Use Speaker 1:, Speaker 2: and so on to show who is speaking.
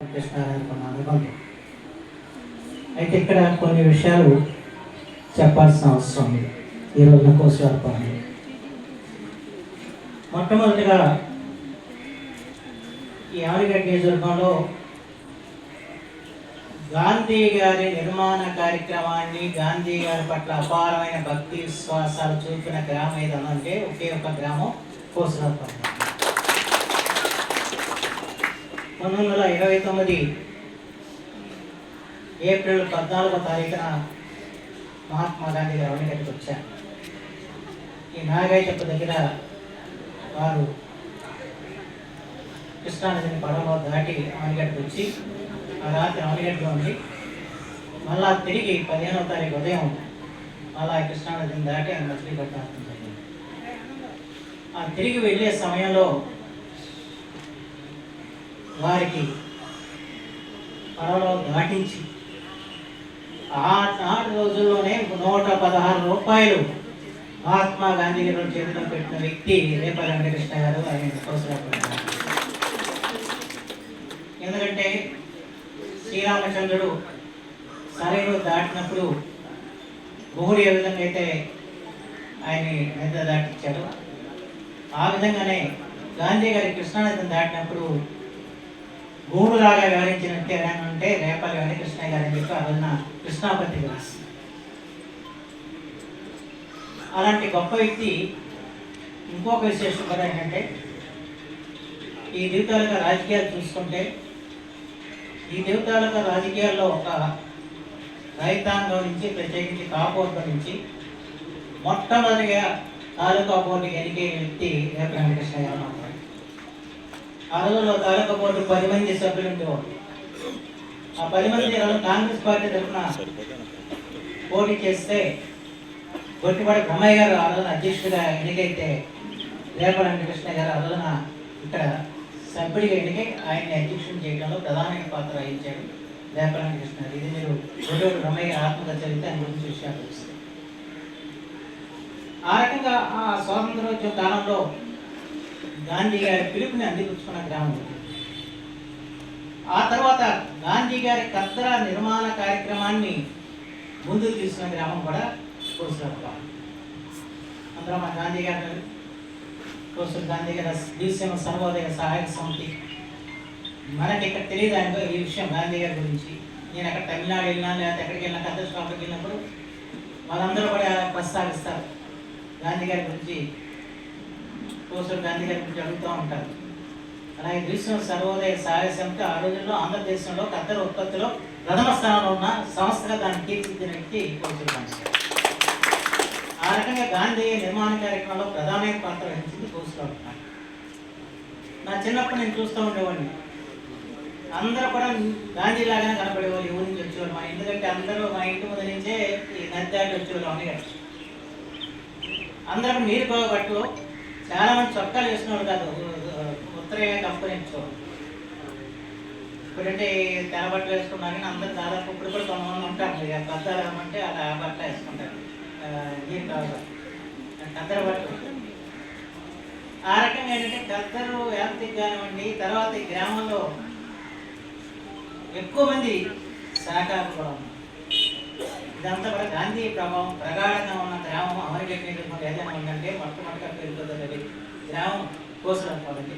Speaker 1: కృష్ణారాయణ అయితే ఇక్కడ కొన్ని విషయాలు చెప్పాల్సిన అవసరం ఉంది. ఈ రోజున కోసేవారి మొట్టమొదటిగా ఈ ఆరుగడ్డ నియోజకవర్గంలో గాంధీ గారి నిర్మాణ కార్యక్రమాన్ని గాంధీ గారి పట్ల అపారమైన భక్తి విశ్వాసాలు చూపిన గ్రామం ఏదన్నా అంటే ఒకే ఒక గ్రామం కోసరాపల్లి పంతొమ్మిది వందల ఇరవై తొమ్మిది ఏప్రిల్ పద్నాలుగో తారీఖున మహాత్మా గాంధీ గారు అవనిగడ్డకు వచ్చారు. ఈ నాగయ్య చెప్పు దగ్గర వారు కృష్ణానదిని పడవలో దాటి అవనిగడ్డకు వచ్చి ఆ రాత్రి అవనిగడ్డలో ఉంది మళ్ళా తిరిగి పదిహేనవ తారీఖు ఉదయం మళ్ళా కృష్ణానదిని దాటి ఆయన మచిలీపట్నం ఆ తిరిగి వెళ్ళే సమయంలో వారికి పడవలో దాటించి ఆనాటి రోజుల్లోనే నూట పదహారు రూపాయలు మహాత్మా గాంధీ గారు చేతిలో పెట్టిన వ్యక్తి రేపల్లి వెంకటకృష్ణ గారు ఆయన కోసరాపల్లి ఎందుకంటే శ్రీరామచంద్రుడు సరైన దాటినప్పుడు గుహుడు ఏ విధంగా అయితే ఆయన్ని నిద్ర దాటించారు ఆ విధంగానే గాంధీ గారి కృష్ణానదిని దాటినప్పుడు గూడులాగా వ్యవహరించినట్టు ఎవరైనా ఉంటే రేపల్లి కృష్ణయ్య గారు అని చెప్పి అదన్న కృష్ణాపతి వ్యాస్ అలాంటి గొప్ప వ్యక్తి ఇంకొక విశేషం కూడా ఏంటంటే ఈ దేవతాలుగా రాజకీయాలు చూసుకుంటే ఈ దేవతాలుగా రాజకీయాల్లో ఒక రైతాంగం నుంచి ప్రత్యేకించి కాపోర్టు నుంచి మొట్టమొదటిగా తాలూకా బోర్డుకి ఎన్నికే వ్యక్తి రేపల్లి వెంకటకృష్ణ గారు అందులో ఆ పది మంది సభ్యులు ఆ పది మంది కాంగ్రెస్ పార్టీ తరఫున పోటీ చేస్తే గొట్టిపాటి బొమ్మయ్య గారు ఆ రోజున అధ్యక్షుడిగా ఎన్నికైతే రేపల కృష్ణ గారు ఆ రోజున ఇక్కడ సభ్యుడిగా ఎన్నికై ఆయన్ని అధ్యక్షుడు చేయడంలో ప్రధానమైన పాత్ర వహించాడు రేపల కృష్ణ గారు. ఇది మీరు గొడ్డోటి బొమ్మయ్య గారి ఆత్మకథ చదివితే ఆయన గురించి విషయాలు తెలుస్తాయి. ఆ రకంగా ఆ స్వాతంత్రోద్యమ కాలంలో గాంధీ గారి పిలుపుని అందిపుచ్చుకున్న గ్రామం ఆ తర్వాత గాంధీ గారి కత్తర నిర్మాణ కార్యక్రమాన్ని ముందుకు తీసుకున్న గ్రామం కూడా కోసులప్ప అందరం మా గాంధీ గారు కోసులు గాంధీ గారి దివ్యసేమ సర్వోదయ సహాయక సమితి. మనకి ఇక్కడ తెలియదు ఆయన ఈ విషయం గాంధీ గారి గురించి. నేను అక్కడ తమిళనాడు వెళ్ళినా లేకపోతే ఎక్కడికి వెళ్ళినా కథ షాప్కి వెళ్ళినప్పుడు వాళ్ళందరూ కూడా ప్రస్తావిస్తారు గాంధీ గారి గురించి కోసూరు గాంధీ గారికి జరుగుతూ ఉంటారు. అలాగే గ్రీష్మ సర్వోదయ సహాయ సమితి ఆ రోజుల్లో ఆంధ్రదేశంలో కత్తెర ఉత్పత్తిలో ప్రథమ స్థానంలో ఉన్న సంస్థగా దాన్ని తీర్చిదిద్దిన వ్యక్తి కోసూరు గాంధీ ఆ రకంగా గాంధీ నిర్మాణ కార్యక్రమంలో ప్రధానమైన పాత్ర వహించింది కోసూరు నా చిన్నప్పుడు నేను చూస్తూ ఉండేవాడిని. అందరూ కూడా గాంధీ లాగానే కనపడేవాళ్ళు ఎవరి నుంచి వచ్చేవాళ్ళు మా ఎందుకంటే అందరూ మా ఇంటి ముందు నుంచే ఈ నది దాటి వచ్చేవాళ్ళు అవన్నీ కదా? అందరూ నీరు బట్టలు చాలా మంది చొక్కాలు వేసుకున్నారు కాదు. ఉత్తర కంపెనీ ఇప్పుడంటే తెర బట్టలు వేసుకున్నారు కానీ అందరు దాదాపు ఇప్పుడు కూడా కొంతమంది ఉంటారు. ఇక కద్దరం అంటే అలా ఆ బట్టలు వేసుకుంటారు. ఏం కాదు. కద్దరు బట్టలు. ఆ రకంగా ఏంటంటే కద్దరు వ్యాప్తికి కానివ్వండి తర్వాత ఈ గ్రామంలో ఎక్కువ మంది సహకారం కూడా ఉన్నారు ఇదంతా కూడా గాంధీ ప్రభావం ప్రగాఢంగా ఉన్న ఏంటంటే మొట్టమొదటిగా పెరుగుతుంది గ్రామం కోసలనుకోవాలని